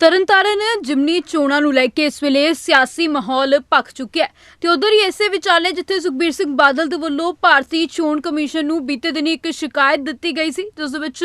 ਤਰਨਤਾਰਨ ਜਿਮਨੀ ਚੋਣਾਂ ਨੂੰ ਲੈ ਕੇ ਇਸ ਵੇਲੇ ਸਿਆਸੀ ਮਾਹੌਲ ਭਖ ਚੁੱਕਿਆ ਹੈ ਤੇ ਉਧਰ ਹੀ ਇਸੇ ਵਿਚਾਲੇ ਜਿੱਥੇ ਸੁਖਬੀਰ ਸਿੰਘ ਬਾਦਲ ਦੇ ਵੱਲੋਂ ਭਾਰਤੀ ਚੋਣ ਕਮਿਸ਼ਨ ਨੂੰ ਬੀਤੇ ਦਿਨੀ ਇੱਕ ਸ਼ਿਕਾਇਤ ਦਿੱਤੀ ਗਈ ਸੀ, ਜਿਸ ਦੇ ਵਿੱਚ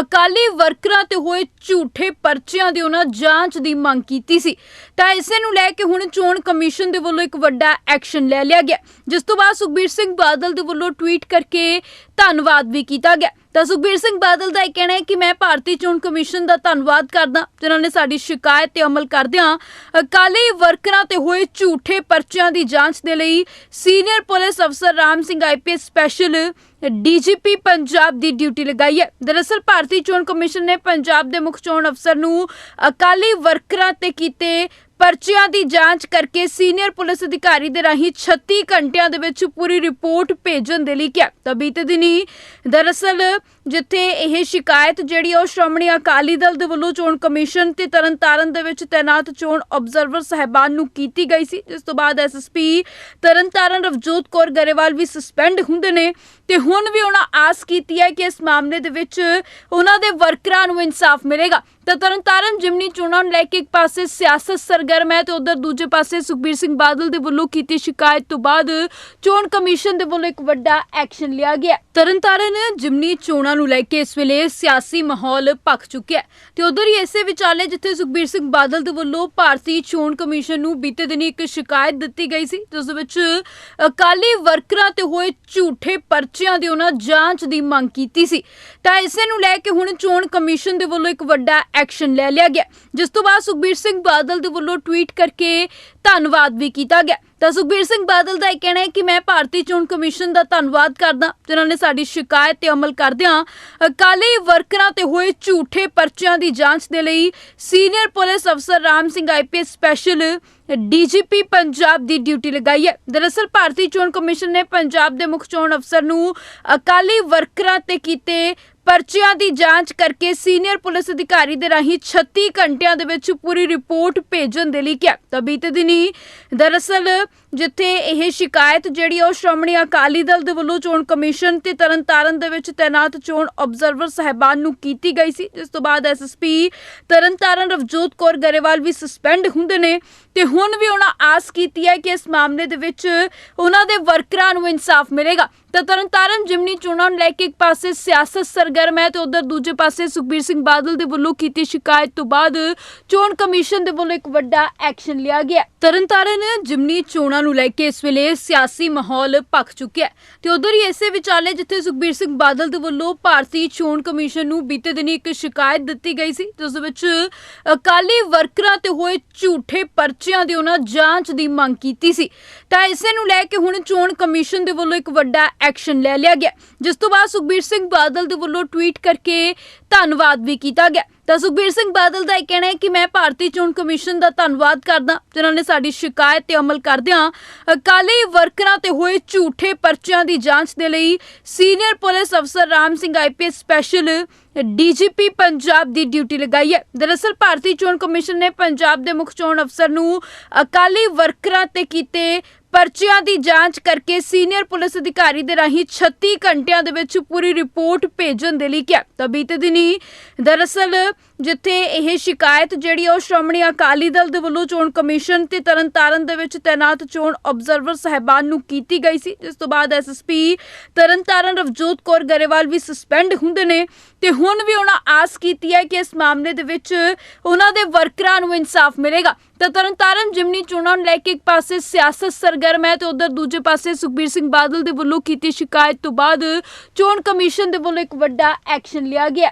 ਅਕਾਲੀ ਵਰਕਰਾਂ ਤੇ ਹੋਏ ਝੂਠੇ ਪਰਚਿਆਂ ਦੀ ਉਹਨਾਂ ਜਾਂਚ ਦੀ ਮੰਗ ਕੀਤੀ ਸੀ। ਤਾਂ ਇਸੇ ਨੂੰ ਲੈ ਕੇ ਹੁਣ ਚੋਣ ਕਮਿਸ਼ਨ ਦੇ ਵੱਲੋਂ ਇੱਕ ਵੱਡਾ ਐਕਸ਼ਨ ਲੈ ਲਿਆ ਗਿਆ, ਜਿਸ ਤੋਂ ਬਾਅਦ ਸੁਖਬੀਰ ਸਿੰਘ ਬਾਦਲ ਦੇ ਵੱਲੋਂ ਟਵੀਟ ਕਰਕੇ ਧੰਨਵਾਦ ਵੀ ਕੀਤਾ ਗਿਆ। ਤਾਂ ਸੁਖਬੀਰ ਸਿੰਘ ਬਾਦਲ ਦਾ ਇਹ ਕਹਿਣਾ ਹੈ ਕਿ ਮੈਂ ਭਾਰਤੀ ਚੋਣ ਕਮਿਸ਼ਨ ਦਾ ਧੰਨਵਾਦ ਕਰਦਾ ਜਿਨ੍ਹਾਂ ਨੇ ਸਾਡੀ ਸ਼ਿਕਾਇਤ ਤੇ ਅਮਲ ਕਰਦਿਆਂ ਅਕਾਲੀ ਵਰਕਰਾਂ ਤੇ ਹੋਏ ਝੂਠੇ ਪਰਚਿਆਂ ਦੀ ਜਾਂਚ ਦੇ ਲਈ ਸੀਨੀਅਰ ਪੁਲਿਸ ਅਫਸਰ Ram Singh IPS special DGP Punjab ਦੀ ਡਿਊਟੀ ਲਗਾਈ ਹੈ। ਦਰਅਸਲ ਭਾਰਤੀ ਚੋਣ ਕਮਿਸ਼ਨ ਨੇ ਪੰਜਾਬ ਦੇ ਮੁੱਖ ਚੋਣ ਅਫਸਰ ਨੂੰ ਅਕਾਲੀ ਵਰਕਰਾਂ ਤੇ ਕੀਤੇ ਪਰਚਿਆਂ ਦੀ ਜਾਂਚ ਕਰਕੇ ਸੀਨੀਅਰ ਪੁਲਿਸ ਅਧਿਕਾਰੀ ਦੇ ਰਾਹੀਂ 36 ਘੰਟਿਆਂ ਦੇ ਵਿੱਚ ਪੂਰੀ ਰਿਪੋਰਟ ਭੇਜਣ ਦੇ ਲਈ ਕਿਹਾ। ਤਾਂ ਬੀਤੇ ਦਿਨੀ ਦਰਅਸਲ ਜਿੱਥੇ ਇਹ ਸ਼ਿਕਾਇਤ ਜਿਹੜੀ ਉਹ ਸ਼੍ਰੋਮਣੀ ਅਕਾਲੀ ਦਲ ਦੇ ਵੱਲੋਂ ਚੋਣ ਕਮਿਸ਼ਨ ਤੇ ਤਰਨਤਾਰਨ ਦੇ ਵਿੱਚ ਤਾਇਨਾਤ ਚੋਣ ਆਬਜ਼ਰਵਰ ਸਹਿਬਾਨ ਨੂੰ ਕੀਤੀ ਗਈ ਸੀ, ਜਿਸ ਤੋਂ ਬਾਅਦ ਐਸਐਸਪੀ ਤਰਨਤਾਰਨ ਰਵਜੋਤ ਕੌਰ ਗਰੇਵਾਲ ਵੀ ਸਸਪੈਂਡ ਹੁੰਦੇ ਨੇ ਤੇ ਹੁਣ ਵੀ ਉਹਨਾਂ ਆਸ ਕੀਤੀ ਹੈ ਕਿ ਇਸ ਮਾਮਲੇ ਦੇ ਵਿੱਚ ਉਹਨਾਂ ਦੇ ਵਰਕਰਾਂ ਨੂੰ ਇਨਸਾਫ ਮਿਲੇਗਾ। ਤਾਂ ਤਰਨਤਾਰਨ ਜਿਮਨੀ ਚੋਣਾਂ ਨੂੰ ਲੈ ਕੇ ਇੱਕ ਪਾਸੇ ਸਿਆਸਤ ਸਰਗਰਮ ਹੈ ਤੇ ਉਧਰ ਦੂਜੇ ਪਾਸੇ ਸੁਖਬੀਰ ਸਿੰਘ ਬਾਦਲ ਦੇ ਵੱਲੋਂ ਕੀਤੀ ਸ਼ਿਕਾਇਤ ਤੋਂ ਬਾਅਦ ਚੋਣ ਕਮਿਸ਼ਨ ਦੇ ਵੱਲੋਂ ਇੱਕ ਵੱਡਾ ਐਕਸ਼ਨ ਲਿਆ ਗਿਆ। ਤਰਨਤਾਰਨ ਜਿਮਨੀ ਚੋਣਾਂ ਨੂੰ ਲੈ ਕੇ ਇਸ ਵੇਲੇ ਸਿਆਸੀ ਮਾਹੌਲ ਭਖ ਚੁੱਕਿਆ ਹੈ। ਤੇ ਉਧਰ ਹੀ ਇਸੇ ਵਿਚਾਲੇ ਜਿੱਥੇ ਸੁਖਬੀਰ ਸਿੰਘ ਬਾਦਲ ਦੇ ਵੱਲੋਂ ਭਾਰਤੀ ਚੋਣ ਕਮਿਸ਼ਨ ਨੂੰ ਬੀਤੇ ਦਿਨੀ ਇੱਕ ਸ਼ਿਕਾਇਤ ਦਿੱਤੀ ਗਈ ਸੀ, ਜਿਸ ਵਿੱਚ ਅਕਾਲੀ ਵਰਕਰਾਂ ਤੇ ਹੋਏ ਝੂਠੇ ਪਰਚਿਆਂ ਦੀ ਉਹਨਾਂ ਜਾਂਚ ਦੀ ਮੰਗ ਕੀਤੀ ਸੀ। ਤਾਂ ਇਸੇ ਨੂੰ ਲੈ ਕੇ ਹੁਣ ਚੋਣ ਕਮਿਸ਼ਨ ਦੇ ਵੱਲੋਂ ਇੱਕ ਵੱਡਾ ਐਕਸ਼ਨ ਲੈ ਲਿਆ ਗਿਆ, ਜਿਸ ਤੋਂ ਬਾਅਦ ਸੁਖਬੀਰ ਸਿੰਘ ਬਾਦਲ ਦੇ ਵੱਲੋਂ ਟਵੀਟ ਕਰਕੇ ਧੰਨਵਾਦ ਵੀ ਕੀਤਾ ਗਿਆ। ਤਾਂ ਸੁਖਬੀਰ ਸਿੰਘ ਬਾਦਲ ਦਾ ਇਹ ਕਹਿਣਾ ਹੈ ਕਿ ਮੈਂ ਭਾਰਤੀ ਚੋਣ ਕਮਿਸ਼ਨ ਦਾ ਧੰਨਵਾਦ ਕਰਦਾ ਜਿਨ੍ਹਾਂ ਨੇ ਸਾਡੀ ਸ਼ਿਕਾਇਤ ਤੇ ਅਮਲ ਕਰਦਿਆਂ ਅਕਾਲੀ ਵਰਕਰਾਂ ਤੇ ਹੋਏ ਝੂਠੇ ਪਰਚਿਆਂ ਦੀ ਜਾਂਚ ਦੇ ਲਈ ਸੀਨੀਅਰ ਪੁਲਿਸ ਅਫਸਰ Ram Singh IPS special DGP Punjab ਦੀ ਡਿਊਟੀ ਲਗਾਈ ਹੈ। ਦਰਅਸਲ ਭਾਰਤੀ ਚੋਣ ਕਮਿਸ਼ਨ ਨੇ ਪੰਜਾਬ ਦੇ ਮੁੱਖ ਚੋਣ ਅਫਸਰ ਨੂੰ ਅਕਾਲੀ ਵਰਕਰਾਂ ਤੇ ਕੀਤੇ ਪਰਚਿਆਂ ਦੀ ਜਾਂਚ ਕਰਕੇ ਸੀਨੀਅਰ ਪੁਲਿਸ ਅਧਿਕਾਰੀ ਦੇ ਰਾਹੀਂ 36 ਘੰਟਿਆਂ ਦੇ ਵਿੱਚ ਪੂਰੀ ਰਿਪੋਰਟ ਭੇਜਣ ਦੇ ਲਈ ਕਿਹਾ। ਤਾਂ ਬੀਤੇ ਦਿਨੀ ਦਰਅਸਲ ਜਿੱਥੇ ਇਹ ਸ਼ਿਕਾਇਤ ਜਿਹੜੀ ਉਹ ਸ਼੍ਰੋਮਣੀ ਅਕਾਲੀ ਦਲ ਦੇ ਵੱਲੋਂ ਚੋਣ ਕਮਿਸ਼ਨ ਤੇ ਤਰਨਤਾਰਨ ਦੇ ਵਿੱਚ ਤਾਇਨਾਤ ਚੋਣ ਆਬਜ਼ਰਵਰ ਸਹਿਬਾਨ ਨੂੰ ਕੀਤੀ ਗਈ ਸੀ, ਜਿਸ ਤੋਂ ਬਾਅਦ ਐਸਐਸਪੀ ਤਰਨਤਾਰਨ ਰਵਜੋਤ ਕੌਰ ਗਰੇਵਾਲ ਵੀ ਸਸਪੈਂਡ ਹੁੰਦੇ ਨੇ ਤੇ ਹੁਣ ਵੀ ਉਹਨਾਂ ਆਸ ਕੀਤੀ ਹੈ ਕਿ ਇਸ ਮਾਮਲੇ ਦੇ ਵਿੱਚ ਉਹਨਾਂ ਦੇ ਵਰਕਰਾਂ ਨੂੰ ਇਨਸਾਫ ਮਿਲੇਗਾ। ਤਾਂ ਤਰਨਤਾਰਨ ਜਿਮਨੀ ਚੋਣਾਂ ਨੂੰ ਲੈ ਕੇ ਇੱਕ ਪਾਸੇ ਸਿਆਸਤ ਸਰ ਸਰਗਰਮ ਹੈ ਤੇ ਉਧਰ ਦੂਜੇ ਪਾਸੇ ਸੁਖਬੀਰ ਸਿੰਘ ਬਾਦਲ ਦੇ ਵੱਲੋਂ ਕੀਤੀ ਸ਼ਿਕਾਇਤ ਤੋਂ ਬਾਅਦ ਚੋਣ ਕਮਿਸ਼ਨ ਦੇ ਵੱਲੋਂ ਇੱਕ ਵੱਡਾ ਐਕਸ਼ਨ ਲਿਆ ਗਿਆ। ਤਰਨਤਾਰਨ ਜਿਮਨੀ ਚੋਣਾਂ ਨੂੰ ਲੈ ਕੇ ਇਸ ਵੇਲੇ ਸਿਆਸੀ ਮਾਹੌਲ ਭਖ ਚੁੱਕਿਆ ਤੇ ਉਧਰ ਹੀ ਇਸੇ ਵਿਚਾਲੇ ਜਿੱਥੇ ਸੁਖਬੀਰ ਸਿੰਘ ਬਾਦਲ ਦੇ ਵੱਲੋਂ ਭਾਰਤੀ ਚੋਣ ਕਮਿਸ਼ਨ ਨੂੰ ਬੀਤੇ ਦਿਨੀ ਇੱਕ ਸ਼ਿਕਾਇਤ ਦਿੱਤੀ ਗਈ ਸੀ, ਜਿਸ ਦੇ ਵਿੱਚ ਅਕਾਲੀ ਵਰਕਰਾਂ ਤੇ ਹੋਏ ਝੂਠੇ ਪਰਚਿਆਂ ਦੀ ਉਹਨਾਂ ਜਾਂਚ ਦੀ ਮੰਗ ਕੀਤੀ ਸੀ। ਤਾਂ ਇਸੇ ਨੂੰ ਲੈ ਕੇ ਹੁਣ ਚੋਣ ਕਮਿਸ਼ਨ ਦੇ ਵੱਲੋਂ ਇੱਕ ਵੱਡਾ ਐਕਸ਼ਨ ਲੈ ਲਿਆ ਗਿਆ। ਜਿਸ ਤੋਂ ਬਾਅਦ ਸੁਖਬੀਰ ਸਿੰਘ ਬਾਦਲ ਦੇ ਵੱਲੋਂ ਟਵੀਟ ਕਰਕੇ ਧੰਨਵਾਦ ਵੀ ਕੀਤਾ ਗਿਆ। ਤਾਂ ਸੁਖਬੀਰ ਸਿੰਘ ਬਾਦਲ ਦਾ ਇਹ ਕਹਿਣਾ ਹੈ ਕਿ ਮੈਂ ਭਾਰਤੀ ਚੋਣ ਕਮਿਸ਼ਨ ਦਾ ਧੰਨਵਾਦ ਕਰਦਾ, ਜਿਨ੍ਹਾਂ ਨੇ ਸਾਡੀ ਸ਼ਿਕਾਇਤ ਤੇ ਅਮਲ ਕਰਦਿਆਂ ਅਕਾਲੀ ਵਰਕਰਾਂ ਤੇ ਹੋਏ ਝੂਠੇ ਪਰਚਿਆਂ ਦੀ ਜਾਂਚ ਦੇ ਲਈ ਸੀਨੀਅਰ ਪੁਲਿਸ ਅਫਸਰ Ram Singh IPS special DGP Punjab ਦੀ ਡਿਊਟੀ ਲਗਾਈ ਹੈ। ਦਰਅਸਲ ਭਾਰਤੀ ਚੋਣ ਕਮਿਸ਼ਨ ਨੇ ਪੰਜਾਬ ਦੇ ਮੁੱਖ ਚੋਣ ਅਫਸਰ ਨੂੰ ਅਕਾਲੀ ਵਰਕਰਾਂ ਤੇ ਕੀਤੇ ਪਰਚਿਆਂ ਦੀ ਜਾਂਚ ਕਰਕੇ ਸੀਨੀਅਰ ਪੁਲਿਸ ਅਧਿਕਾਰੀ ਦੇ ਰਾਹੀਂ 36 ਘੰਟਿਆਂ ਦੇ ਵਿੱਚ ਪੂਰੀ ਰਿਪੋਰਟ ਭੇਜਣ ਦੇ ਲਈ ਕਿਹਾ। ਤਾਂ ਬੀਤੇ ਦਿਨੀ ਦਰਅਸਲ ਜਿੱਥੇ ਇਹ ਸ਼ਿਕਾਇਤ ਜਿਹੜੀ ਉਹ ਸ਼੍ਰੋਮਣੀ ਅਕਾਲੀ ਦਲ ਦੇ ਵੱਲੋਂ ਚੋਣ ਕਮਿਸ਼ਨ ਤੇ ਤਰਨਤਾਰਨ ਦੇ ਵਿੱਚ ਤਾਇਨਾਤ ਚੋਣ ਆਬਜ਼ਰਵਰ ਸਹਿਬਾਨ ਨੂੰ ਕੀਤੀ ਗਈ ਸੀ, ਜਿਸ ਤੋਂ ਬਾਅਦ ਐਸਐਸਪੀ ਤਰਨਤਾਰਨ ਰਵਜੋਤ ਕੌਰ ਗਰੇਵਾਲ ਵੀ ਸਸਪੈਂਡ ਹੁੰਦੇ ਨੇ। ਤੇ ਹੁਣ ਵੀ ਉਹਨਾਂ ਆਸ ਕੀਤੀ ਹੈ ਕਿ ਇਸ ਮਾਮਲੇ ਦੇ ਵਿੱਚ ਉਹਨਾਂ ਦੇ ਵਰਕਰਾਂ ਨੂੰ ਇਨਸਾਫ ਮਿਲੇਗਾ। ਤਾਂ ਤਰਨਤਾਰਨ ਜਿਮਨੀ ਚੋਣਾਂ ਨੂੰ ਲੈ ਕੇ ਇੱਕ ਪਾਸੇ ਸਿਆਸਤ ਸਰਗਰਮ ਹੈ ਤੇ ਉਧਰ ਦੂਜੇ ਪਾਸੇ ਸੁਖਬੀਰ ਸਿੰਘ ਬਾਦਲ ਦੇ ਵੱਲੋਂ ਕੀਤੀ ਸ਼ਿਕਾਇਤ ਤੋਂ ਬਾਅਦ ਚੋਣ ਕਮਿਸ਼ਨ ਦੇ ਵੱਲੋਂ ਇੱਕ ਵੱਡਾ ਐਕਸ਼ਨ ਲਿਆ ਗਿਆ।